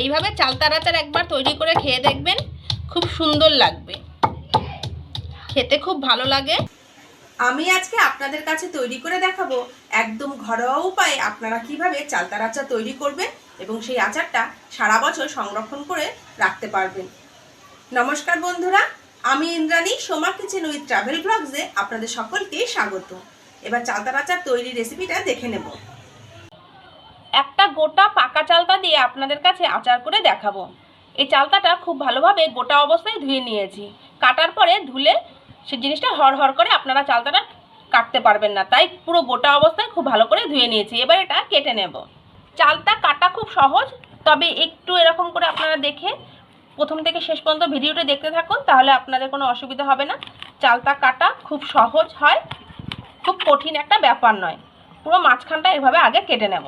এইভাবে চালতার আচার একবার তৈরি করে খেয়ে দেখবেন, খুব সুন্দর লাগবে। খেতে খুব ভালো লাগে। আমি আজকে আপনাদের কাছে তৈরি করে দেখাবো একদম ঘরোয়া উপায়ে আপনারা কীভাবে চালতার আচার তৈরি করবেন এবং সেই আচারটা সারা বছর সংরক্ষণ করে রাখতে পারবেন। নমস্কার বন্ধুরা, আমি Indrani, Soma kitchen with travel ব্লগসে আপনাদের সকলকে স্বাগত। এবার চালতার আচার তৈরির রেসিপিটা দেখে নেব। একটা গোটা পাকা চালতা দিয়ে আপনাদের কাছে আচার করে দেখাবো। এই চালতাটা খুব ভালোভাবে গোটা অবস্থায় ধুয়ে নিয়েছি। কাটার পরে ধুলে সে জিনিসটা হড়হড় করে আপনারা চালতাটা কাটতে পারবেন না। তাই পুরো গোটা অবস্থায় খুব ভালো করে ধুয়ে নিয়েছি। এবার এটা কেটে নেব। চালতা কাটা খুব সহজ, তবে একটু এরকম করে আপনারা দেখে প্রথম থেকে শেষ পর্যন্ত ভিডিওটা দেখতে থাকুন, তাহলে আপনাদের কোনো অসুবিধা হবে না। চালতা কাটা খুব সহজ হয়, খুব কঠিন একটা ব্যাপার নয়। পুরো মাঝখানটা এভাবে আগে কেটে নেব।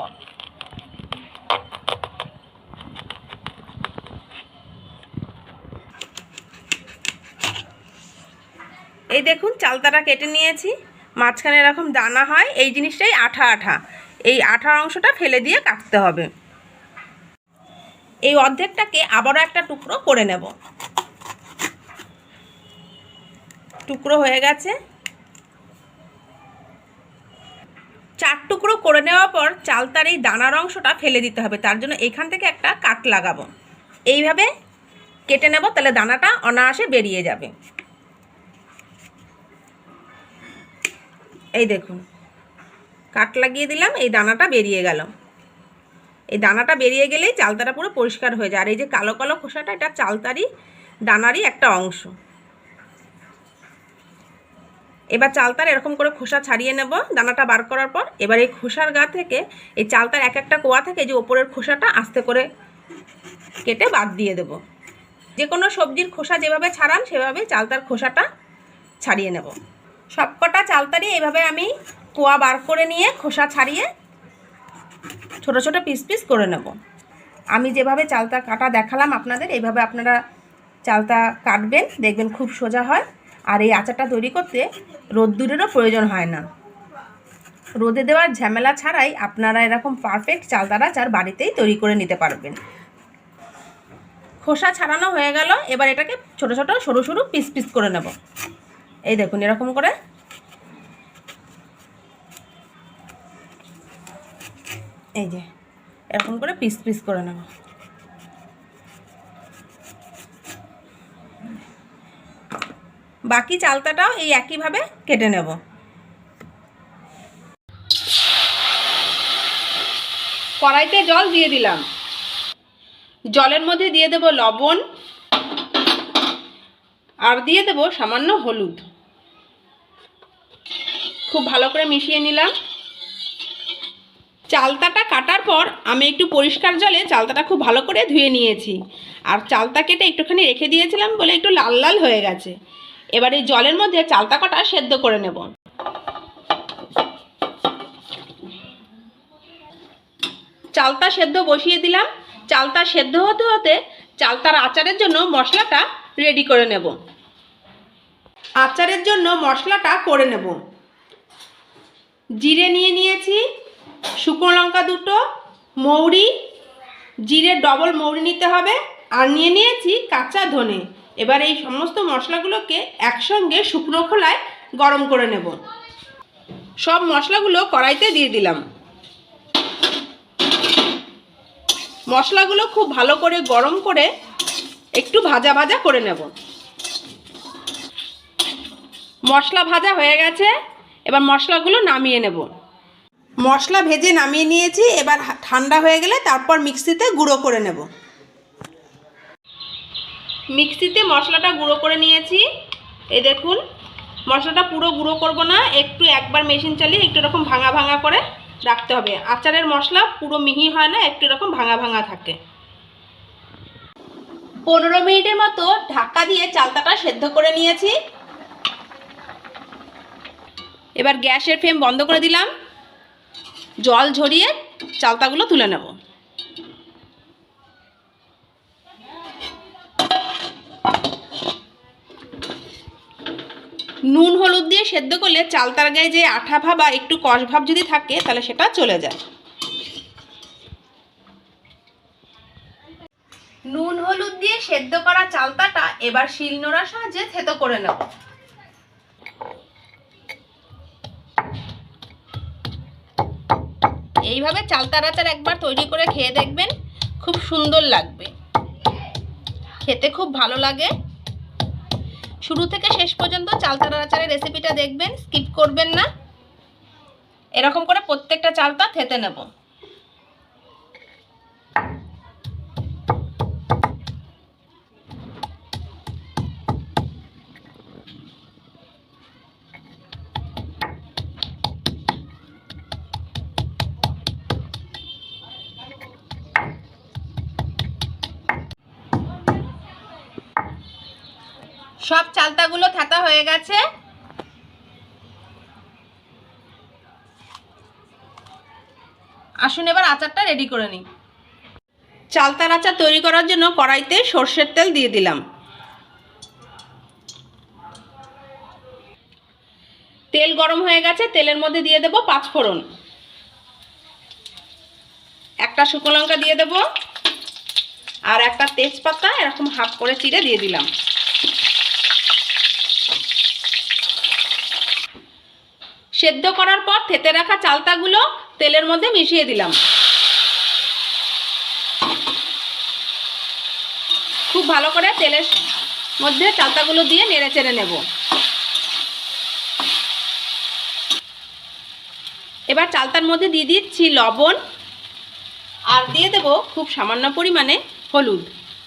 এই দেখুন, চালতাটা কেটে নিয়েছি। মাঝখানে এরকম দানা হয়, এই জিনিসটাই আঠা আঠা। এই আঠার অংশটা ফেলে দিয়ে কাটতে হবে। এই অর্ধেকটাকে আবারও একটা টুকরো করে নেব। টুকরো হয়ে গেছে। চার টুকরো করে নেওয়ার পর চালতার এই দানার অংশটা ফেলে দিতে হবে। তার জন্য এখান থেকে একটা কাট লাগাবো। এইভাবে কেটে নেব, তাহলে দানাটা অনায়াসে বেরিয়ে যাবে। এই দেখুন। কাট লাগিয়ে দিলাম, এই দানাটা বেরিয়ে গেল। এই দানাটা বেরিয়ে গেলেই চালতাটা পুরো পরিষ্কার হয়ে যায়। আর এই যে কালো কালো খোসাটা, এটা চালতারই, দানারই একটা অংশ। এবার চালতার এরকম করে খোসা ছাড়িয়ে নেব, দানাটা বার করার পর। এবার এই খোসার গা থেকে, এই চালতার এক একটা কোয়া থেকে যে ওপরের খোসাটা আস্তে করে কেটে বাদ দিয়ে দেব। যে কোনো সবজির খোসা যেভাবে ছাড়ান, সেভাবে চালতার খোসাটা ছাড়িয়ে নেব। সবকটা চালতারি এভাবে আমি কোয়া বার করে নিয়ে খোসা ছাড়িয়ে ছোট ছোট পিস পিস করে নেব। আমি যেভাবে চালতা কাটা দেখালাম আপনাদের এইভাবে আপনারা চালতা কাটবেন, দেখবেন খুব সোজা হয়। আর এই আচারটা তৈরি করতে রোদ্দুরেরও প্রয়োজন হয় না। রোদে দেওয়ার ঝামেলা ছাড়াই আপনারা এরকম পারফেক্ট চালতার আচার বাড়িতেই তৈরি করে নিতে পারবেন। খোসা ছাড়ানো হয়ে গেল, এবার এটাকে ছোট ছোট সরু সরু পিস পিস করে নেব। এই দেখুন, এরকম করে। এই যে, এরকম করে পিস পিস করে নেব। বাকি চালতাটাও এই একইভাবে কেটে নেব। কড়াইতে জল দিয়ে দিলাম। জলের মধ্যে দিয়ে দেব লবণ আর দিয়ে দেব সামান্য হলুদ। খুব ভালো করে মিশিয়ে নিলাম। চালতাটা কাটার পর আমি একটু পরিষ্কার জলে চালতাটা খুব ভালো করে ধুয়ে নিয়েছি। আর চালতা কেটে একটুখানি রেখে দিয়েছিলাম বলে একটু লাল লাল হয়ে গেছে। এবার এই জলের মধ্যে চালতা কটা সেদ্ধ করে নেব। চালতা সেদ্ধ বসিয়ে দিলাম। চালতা সেদ্ধ হতে হতে চালতার আচারের জন্য মশলাটা রেডি করে নেব। আচারের জন্য মশলাটা করে নেব। জিরে নিয়ে নিয়েছি, শুকনো লঙ্কা দুটো, মৌরি, জিরে ডবল মৌরি নিতে হবে, আর নিয়ে নিয়েছি কাঁচা ধনে। এবার এই সমস্ত মশলাগুলোকে একসঙ্গে শুকনো খোলায় গরম করে নেব। সব মশলাগুলো কড়াইতে দিয়ে দিলাম। মশলাগুলো খুব ভালো করে গরম করে একটু ভাজা ভাজা করে নেব। মশলা ভাজা হয়ে গেছে। এবার মশলাগুলো নামিয়ে নেব। মশলা ভেজে নামিয়ে নিয়েছি এবার ঠান্ডা হয়ে গেলে তারপর মিক্সিতে গুঁড়ো করে নেব। মিক্সিতে মশলাটা গুঁড়ো করে নিয়েছি। এই দেখুন মশলাটা পুরো গুঁড়ো করব না একটু একবার মেশিন চালিয়ে একটু এরকম ভাঙা ভাঙা করে রাখতে হবে। আচারের মশলা পুরো মিহি হয় না একটু এরকম ভাঙা ভাঙা থাকে। পনেরো মিনিটের মতো ঢাকা দিয়ে চালতাটা সেদ্ধ করে নিয়েছি। এবার গ্যাসের ফ্লেম বন্ধ করে দিলাম। জল ঝরিয়ে চালতাগুলো তুলে নেব। নুন হলুদ দিয়ে সেদ্ধ করলে চালতার গায়ে যে আঠা ভাব বা একটু কষ ভাব যদি থাকে, তাহলে সেটা চলে যায়। নুন হলুদ দিয়ে সেদ্ধ করা চালতাটা এবার শিলনোড়ার সাহায্যে থেতো করে নেব। এইভাবে চালতার আচার একবার তৈরি করে খেয়ে দেখবেন খুব সুন্দর লাগবে। খেতে খুব ভালো লাগে। শুরু থেকে শেষ পর্যন্ত চালতার আচারের রেসিপিটা দেখবেন স্কিপ করবেন না। এরকম করে প্রত্যেকটা চালতা খেতে নেব। সব চালতাগুলো থাতা হয়ে গেছে। আসুন এবার আচারটা রেডি করে নিই। চালতার আচার তৈরি করার জন্য কড়াইতে সর্ষের তেল দিয়ে দিলাম। তেল গরম হয়ে গেছে, তেলের মধ্যে দিয়ে দেব পাঁচ ফোড়ন। একটা শুকনো লঙ্কা দিয়ে দেব। আর একটা তেজপাতা এরকম হাফ করে চিড়ে দিয়ে দিলাম। সেদ্ধ করার পর থেতে রাখা চালতাগুলো তেলের মধ্যে মিশিয়ে দিলাম। খুব ভালো করে তেলের মধ্যে চালতাগুলো দিয়ে নেড়ে চেড়ে নেব। এবার চালতার মধ্যে দিয়ে দিচ্ছি লবণ আর দিয়ে দেব খুব সামান্য পরিমাণে হলুদ।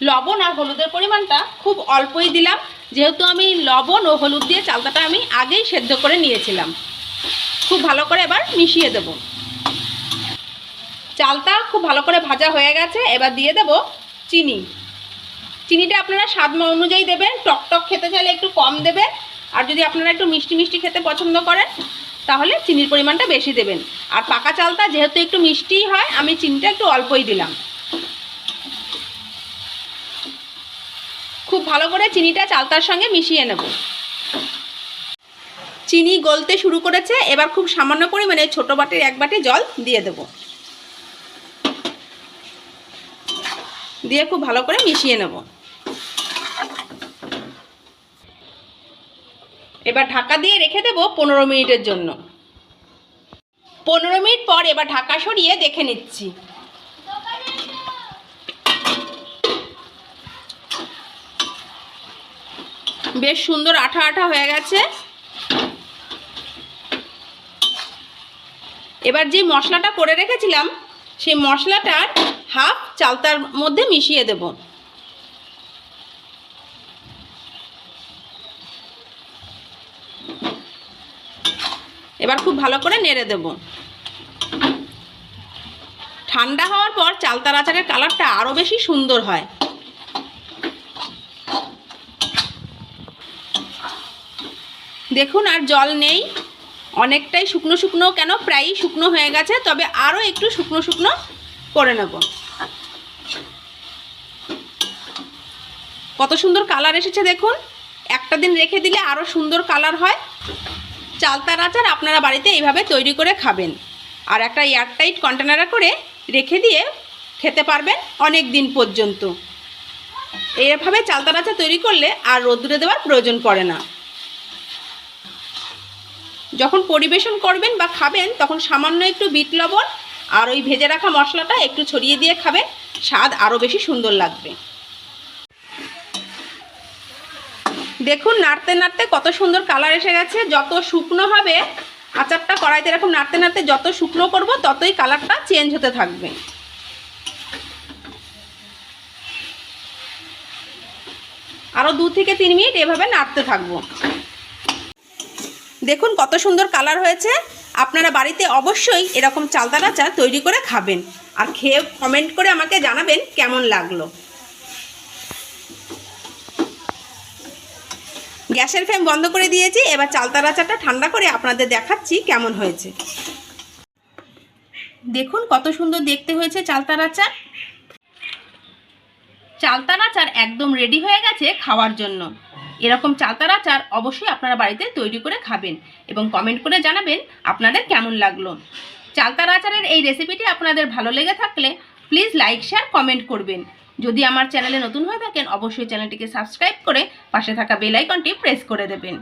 লবণ আর হলুদের পরিমাণটা খুব অল্পই দিলাম, যেহেতু আমি লবণ ও হলুদ দিয়ে চালতাটা আমি আগেই সেদ্ধ করে নিয়েছিলাম। খুব ভালো করে এবার মিশিয়ে দেব। চালটা খুব ভালো করে ভাজা হয়ে গেছে, এবার দিয়ে দেব চিনি। চিনিটা আপনারা স্বাদ অনুযায়ী দেবেন, টক টক খেতে চাইলে একটু কম দেবেন, আর যদি আপনারা একটু মিষ্টি মিষ্টি খেতে পছন্দ করেন, তাহলে চিনির পরিমাণটা বেশি দেবেন। আর পাকা চালটা যেহেতু একটু মিষ্টিই হয়, আমি চিনিটা একটু অল্পই দিলাম। খুব ভালো করে চিনিটা চালতার সঙ্গে মিশিয়ে নেব। চিনি গলতে শুরু করেছে, এবার খুব সামান্য পরিমাণে ছোট বাটির এক বাটি জল দিয়ে দেব। দিয়ে খুব ভালো করে মিশিয়ে নেব। এবার ঢাকা দিয়ে রেখে দেব পনেরো মিনিটের জন্য। পনেরো মিনিট পর এবার ঢাকা সরিয়ে দেখে নিচ্ছি। বেশ সুন্দর আঠা আঠা হয়ে গেছে। এবার যে মশলাটা করে রেখেছিলাম, সেই মশলাটার হাফ চালতার মধ্যে মিশিয়ে দেব। এবার খুব ভালো করে নেড়ে দেব। ঠান্ডা হওয়ার পর চালতার আচারের কালারটা আরও বেশি সুন্দর হয়। দেখুন আর জল নেই। অনেকটাই শুকনো শুকনো কেন? প্রায়ই শুকনো হয়ে গেছে, তবে আরও একটু শুকনো শুকনো করে নেব। কত সুন্দর কালার এসেছে দেখুন। একটা দিন রেখে দিলে আরও সুন্দর কালার হয়। চালতার আচার আপনারা বাড়িতে এইভাবে তৈরি করে খাবেন। আর একটা এয়ারটাইট কন্টেনারে করে রেখে দিয়ে খেতে পারবেন অনেক দিন পর্যন্ত। এইভাবে চালতার আচার তৈরি করলে আর রোদ্দুরে দেওয়ার প্রয়োজন পড়ে না। যখন পরিবেশন করবেন বা খাবেন, তখন সামান্য একটু বিট লবণ আর ওই ভেজে রাখা মশলাটা একটু ছড়িয়ে দিয়ে খাবেন। স্বাদ আরও বেশি সুন্দর লাগবে। দেখুন, নাড়তে নাড়তে কত সুন্দর কালার এসে গেছে। যত শুকনো হবে, আচারটা কড়াইতে এরকম নাড়তে নাড়তে যত শুকনো করব, ততই কালারটা চেঞ্জ হতে থাকবে। আরও দু থেকে তিন মিনিট এভাবে নাড়তে থাকব। দেখুন কত সুন্দর কালার হয়েছে। আপনারা বাড়িতে অবশ্যই এরকম চালতার আচার তৈরি করে খাবেন। আর খেয়ে কমেন্ট করে আমাকে জানাবেন কেমন লাগল। গ্যাসের ফ্লেম বন্ধ করে দিয়েছি, এবার চালতার আচারটা ঠান্ডা করে আপনাদের দেখাচ্ছি কেমন হয়েছে। দেখুন কত সুন্দর দেখতে হয়েছে চালতার আচার চালতার আচার একদম রেডি হয়ে গেছে খাওয়ার জন্য। এরকম চাতার আচার অবশ্যই আপনারা বাড়িতে তৈরি করে খাবেন এবং কমেন্ট করে জানাবেন আপনাদের কেমন লাগল। চালতার আচারের এই রেসিপিটি আপনাদের ভালো লেগে থাকলে প্লিজ লাইক শেয়ার কমেন্ট করবেন। যদি আমার চ্যানেলে নতুন হয়ে থাকেন, অবশ্যই চ্যানেলটিকে সাবস্ক্রাইব করে পাশে থাকা বেলাইকনটি প্রেস করে দেবেন।